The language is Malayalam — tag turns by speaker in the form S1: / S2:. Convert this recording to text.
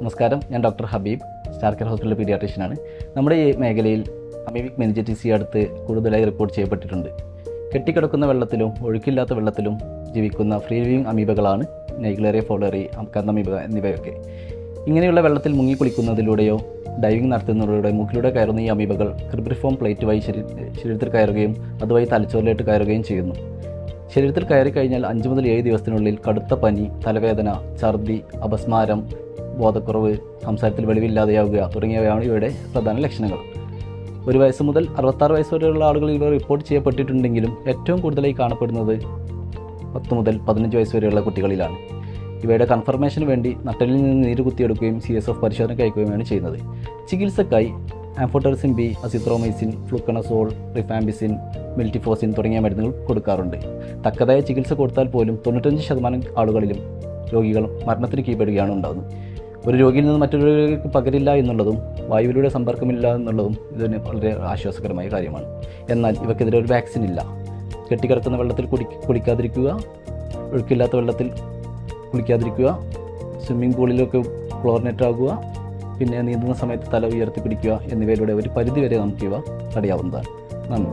S1: നമസ്കാരം. ഞാൻ doctor Habeeb star care hospital പീഡിയാട്രീഷ്യനാണ്. നമ്മുടെ ഈ മേഖലയിൽ അമീബിക് മെനിജറ്റിസി അടുത്ത് കൂടുതലായി റിപ്പോർട്ട് ചെയ്യപ്പെട്ടിട്ടുണ്ട്. കെട്ടിക്കിടക്കുന്ന വെള്ളത്തിലും ഒഴുക്കില്ലാത്ത വെള്ളത്തിലും ജീവിക്കുന്ന ഫ്രീ ലിവിങ് അമീബകളാണ് നൈഗ്ലേറിയ ഫോളറി കന്നമീബ എന്നിവയൊക്കെ. ഇങ്ങനെയുള്ള വെള്ളത്തിൽ മുങ്ങി കുളിക്കുന്നതിലൂടെയോ ഡൈവിംഗ് നടത്തുന്നതിലൂടെ മൂക്കിലൂടെ കയറുന്ന ഈ അമീബകൾ ക്രിബ്രിഫോം പ്ലേറ്റ് വഴി ശരീര ശരീരത്തിൽ കയറുകയും അതുവഴി തലച്ചോറിലേക്ക് കയറുകയും ചെയ്യുന്നു. ശരീരത്തിൽ കയറി കഴിഞ്ഞാൽ അഞ്ച് മുതൽ ഏഴ് ദിവസത്തിനുള്ളിൽ കടുത്ത പനി തലവേദന ഛർദി അപസ്മാരം ബോധക്കുറവ് സംസാരത്തിൽ വെളിവില്ലാതെയാവുക തുടങ്ങിയവയാണ് ഇവയുടെ പ്രധാന ലക്ഷണങ്ങൾ. ഒരു വയസ്സ് മുതൽ അറുപത്താറ് വയസ്സ് വരെയുള്ള ആളുകൾ ഇവ റിപ്പോർട്ട് ചെയ്യപ്പെട്ടിട്ടുണ്ടെങ്കിലും ഏറ്റവും കൂടുതലായി കാണപ്പെടുന്നത് പത്ത് മുതൽ പതിനഞ്ച് വയസ്സ് വരെയുള്ള കുട്ടികളിലാണ്. ഇവയുടെ കൺഫർമേഷന് വേണ്ടി നട്ടലിൽ നിന്ന് നീര് കുത്തിയെടുക്കുകയും സി എസ് എഫ് പരിശോധന അയക്കുകയുമാണ് ചെയ്യുന്നത്. ചികിത്സക്കായി amphotericin B azithromycin fluconazole rifampicin miltefosine തുടങ്ങിയ മരുന്നുകൾ കൊടുക്കാറുണ്ട്. തക്കതായ ചികിത്സ കൊടുത്താൽ പോലും തൊണ്ണൂറ്റഞ്ച് ശതമാനം ആളുകളിലും രോഗികൾ മരണത്തിന് കീഴ്പ്പെടുകയാണ് ഉണ്ടാകുന്നത് ഒരു രോഗിയിൽ നിന്ന് മറ്റൊരു രോഗിക്ക് പകരില്ല എന്നുള്ളതും വായുവിലൂടെ സമ്പർക്കമില്ല എന്നുള്ളതും ഇതിന് വളരെ ആശ്വാസകരമായ കാര്യമാണ്. എന്നാൽ ഇവക്കെതിരെ ഒരു വാക്സിൻ ഇല്ല. കെട്ടിക്കിടക്കുന്ന വെള്ളത്തിൽ കുടി കുളിക്കാതിരിക്കുക ഒഴുക്കില്ലാത്ത വെള്ളത്തിൽ കുളിക്കാതിരിക്കുക സ്വിമ്മിംഗ് പൂളിലൊക്കെ ക്ലോറിനേറ്റ് ആകുക പിന്നെ നീന്തുന്ന സമയത്ത് തല ഉയർത്തി പിടിക്കുക എന്നിവയിലൂടെ ഒരു പരിധിവരെ നമുക്കിവ തടയാവുന്നതാണ്. നന്ദി.